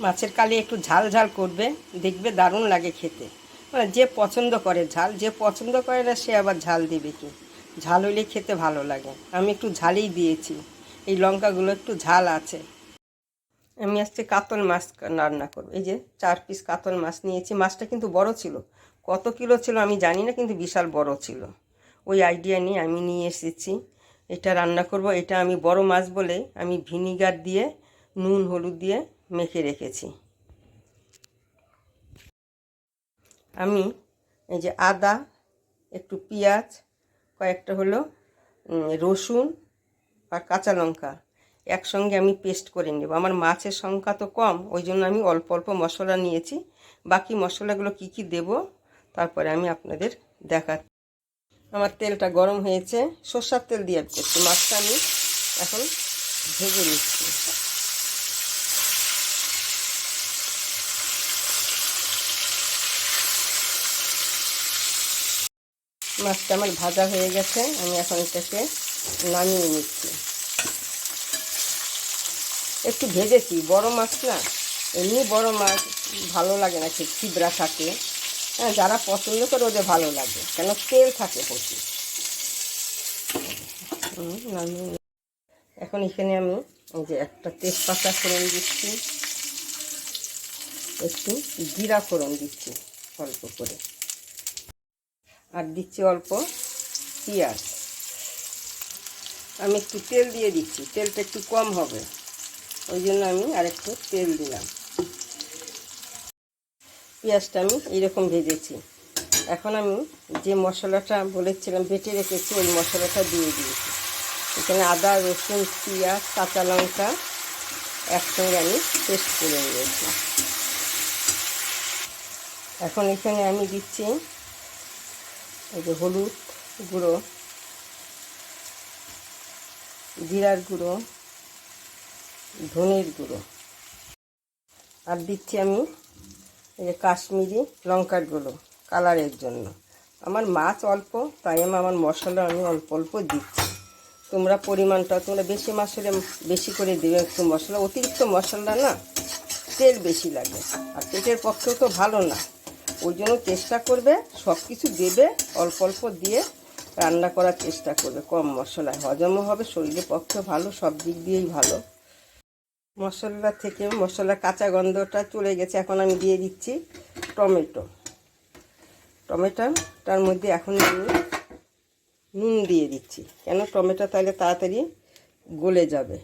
মাছের কালি একটু ঝাল ঝাল করবে, দেখবে দারুণ লাগে খেতে। মানে যে পছন্দ করে ঝাল, যে পছন্দ করে না সে আবার ঝাল দেবে কি? ঝাল হলে খেতে ভালো লাগে। আমি একটু ঝালই দিয়েছি। এই লঙ্কাগুলো একটু ঝাল আছে। আমি আজকে কাতল মাছ রান্না করব। এই যে চার পিস কাতল মাছ নিয়েছি। মাছটা কিন্তু বড় ছিল। কত কিলো ছিল আমি জানি না, কিন্তু বিশাল বড় ছিল। ওই আইডিয়া নিয়ে আমি নিয়ে এসেছি। এটা রান্না করব। এটা আমি বড় মাছ বলে আমি ভিনিগার দিয়ে, নুন, হলুদ দিয়ে মেখে রেখেছি। আমি এই যে আদা, একটু পেঁয়াজ, কয়েকটা হলো রসুন আর কাঁচা লঙ্কা একসঙ্গে আমি পেস্ট করে নেব। আমার মাছের সংখ্যা তো কম, ওই জন্য আমি অল্প অল্প মশলা নিয়েছি। বাকি মশলাগুলো কি কি দেব, তারপরে আমি আপনাদের দেখা আমার তেলটা গরম হয়েছে, সর্ষার তেল দিয়ে করছি মাছটা আমি এখন ভেজে নিচ্ছি। মাছটা আমার ভাজা হয়ে গেছে, আমি এখন এটাকে নামিয়ে নিচ্ছি। একটু ভেজেছি, বড় মাছ না, এমনি বড় মাছ ভালো লাগে না ঠিক ছিবড়া থাকে। হ্যাঁ যারা পছন্দ করে ওদের ভালো লাগে, কেন তেল থাকে প্রচুর। এখন এখানে আমি যে একটা তেজপাতা ফোড়ন দিচ্ছি, একটু জিরা ফোড়ন দিচ্ছি, অল্প করে। আর দিচ্ছি অল্প পেঁয়াজ। আমি একটু তেল দিয়ে দিচ্ছি, তেলটা একটু কম হবে। ওই জন্য আমি আর একটু তেল দিলাম। পেঁয়াজটা আমি এইরকম ভেজেছি। এখন আমি যে মশলাটা বলেছিলাম, বেটে রেখেছি, ওই মশলাটা দিয়ে দিয়েছি। এখানে আদা, রসুন, পেঁয়াজ, কাঁচা লঙ্কা একসঙ্গে আমি পেস্ট করে নিয়েছি। এখন এখানে আমি দিচ্ছি এই যে হলুদ গুঁড়ো, জিরার গুঁড়ো, ধনের গুঁড়ো। আর দিচ্ছি আমি এই যে কাশ্মীরি লঙ্কার গুঁড়ো কালারের জন্য। আমার মাছ অল্প, তাই আমি আমার মশলা আমি অল্প অল্প দিচ্ছি। তোমরা পরিমাণটা, তোমরা বেশি মাছ হলে বেশি করে দেবে, একটু মশলা, অতিরিক্ত মশলা না, তেল বেশি লাগে। আর পেটের পক্ষেও তো ভালো না। ওই জন্য চেষ্টা করবে সব কিছু দেবে, অল্প অল্প দিয়ে রান্না করার চেষ্টা করবে, কম মশলায়। হজমও হবে, শরীরের পক্ষে ভালো, সব দিক দিয়েই ভালো। মশলা থেকে মশলা, কাঁচা গন্ধটা চলে গেছে, এখন আমি দিয়ে দিচ্ছি টমেটো। টমেটোটার মধ্যে এখন আমি নুন দিয়ে দিচ্ছি। কেন? টমেটো তাহলে তাড়াতাড়ি গলে যাবে।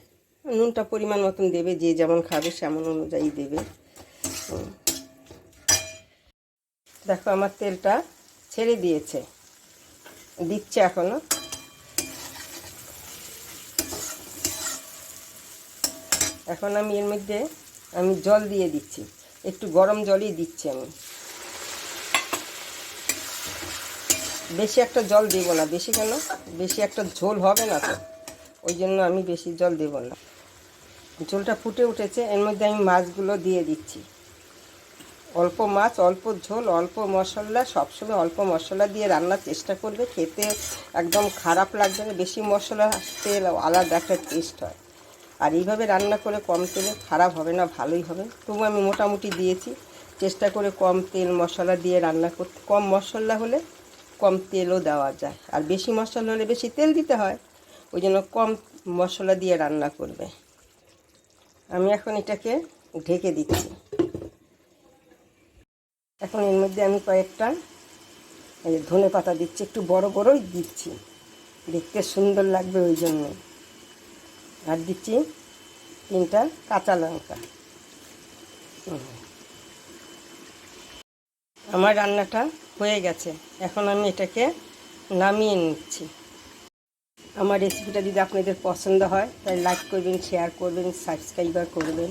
নুনটা পরিমাণ মতন দেবে, যে যেমন খাবে, সেমন অনুযায়ী দেবে। দেখো আমার তেলটা ছেড়ে দিয়েছে। দিচ্ছে এখনও। এখন আমি এর মধ্যে আমি জল দিয়ে দিচ্ছি। একটু গরম জলই দিচ্ছি আমি। বেশি একটা জল দেব না। বেশি কেন? বেশি একটা ঝোল হবে না তো। ওই জন্য আমি বেশি জল দেব না। ঝোলটা ফুটে উঠেছে। এর মধ্যে আমি মাছগুলো দিয়ে দিচ্ছি। অল্প মাছ, অল্প ঝোল, অল্প মশলা, সবসময় অল্প মশলা দিয়ে রান্নার চেষ্টা করবে। খেতে একদম খারাপ লাগবে না, বেশি মশলা তেল আলাদা একটা টেস্ট হয়। আর এইভাবে রান্না করে কম তেলে খারাপ হবে না, ভালোই হবে। তবু আমি মোটামুটি দিয়েছি। চেষ্টা করে কম তেল মশলা দিয়ে রান্না করতে, কম মশলা হলে কম তেলও দেওয়া যায়। আর বেশি মশলা হলে বেশি তেল দিতে হয়, ওই জন্য কম মশলা দিয়ে রান্না করবে। আমি এখন এটাকে ঢেকে দিচ্ছি। এখন এর মধ্যে আমি কয়েকটা, এই ধনে পাতা দিচ্ছি, একটু বড় বড়ই দিচ্ছি। দেখতে সুন্দর লাগবে ওই জন্য। আর দিচ্ছি তিনটা কাঁচা লঙ্কা। আমার রান্নাটা হয়ে গেছে। এখন আমি এটাকে নামিয়ে নিচ্ছি। আমার রেসিপিটা যদি আপনাদের পছন্দ হয়, তাহলে লাইক করবেন, শেয়ার করবেন, সাবস্ক্রাইবার করবেন।